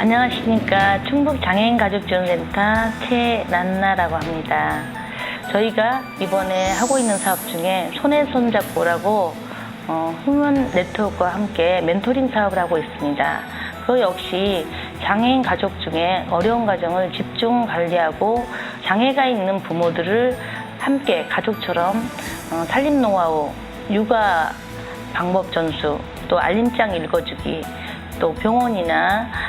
안녕하십니까. 충북 장애인 가족지원센터 최난나라고 합니다. 저희가 이번에 하고 있는 사업 중에 손에 손잡고라고 어, 후면 네트워크와 함께 멘토링 사업을 하고 있습니다. 그 역시 장애인 가족 중에 어려운 가정을 집중 관리하고 장애가 있는 부모들을 함께 가족처럼 어, 살림 노하우, 육아 방법 전수, 또 알림장 읽어주기, 또 병원이나 어,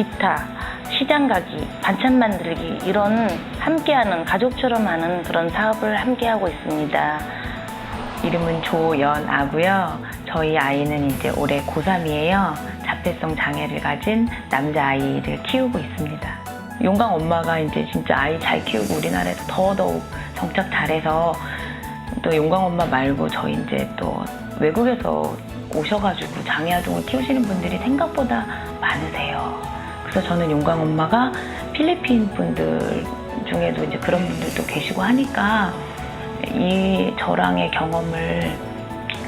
기타, 시장 가기, 반찬 만들기 이런 함께하는 가족처럼 하는 그런 사업을 함께하고 있습니다. 이름은 조연아고요. 저희 아이는 이제 올해 고3이에요. 자폐성 장애를 가진 남자아이를 키우고 있습니다. 용강 엄마가 이제 진짜 아이 잘 키우고 우리나라에서 더더욱 정착 잘해서 또 용강 엄마 말고 저희 이제 또 외국에서 오셔가지고 장애 아동을 키우시는 분들이 생각보다 많으세요. 그래서 저는 용강 엄마가 필리핀 분들 중에도 이제 그런 분들도 계시고 하니까 이 저랑의 경험을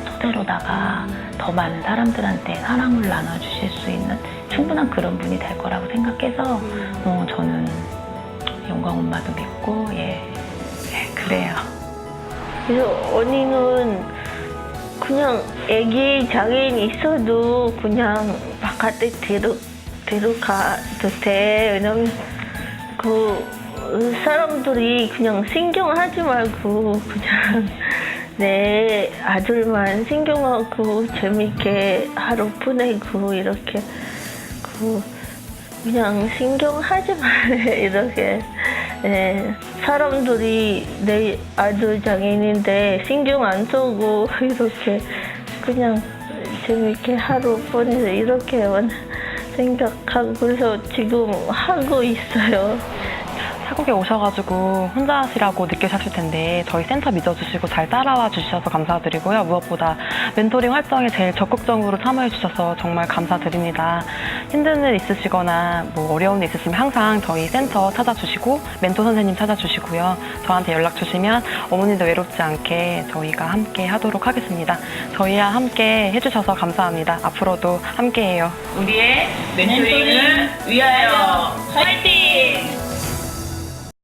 토대로다가 더 많은 사람들한테 사랑을 나눠주실 수 있는 충분한 그런 분이 될 거라고 생각해서 어, 저는 영광 엄마도 믿고 예, 예, 그래요. 그래서 언니는 그냥 애기 장애인 있어도 그냥 바깥에 데려, 데려가도 돼. 왜냐면 그 사람들이 그냥 신경하지 말고 그냥 내 아들만 신경하고 재밌게 하루 보내고 이렇게 그 그냥 신경하지 말래. 이렇게. 예, 사람들이 내 아들 장애인인데 신경 안 쓰고 이렇게 그냥 재밌게 하루 보내서 이렇게 원- 생각하고 그래서 지금 하고 있어요. 타국에 오셔가지고 혼자 하시라고 느끼셨을 텐데 저희 센터 믿어주시고 잘 따라와 주셔서 감사드리고요. 무엇보다 멘토링 활동에 제일 적극적으로 참여해 주셔서 정말 감사드립니다. 힘든 일 있으시거나 뭐 어려운 일 있으시면 항상 저희 센터 찾아주시고 멘토 선생님 찾아주시고요. 저한테 연락 주시면 어머님도 외롭지 않게 저희가 함께 하도록 하겠습니다. 저희와 함께 해주셔서 감사합니다. 앞으로도 함께해요. 우리의 멘토링을 위하여 화이팅!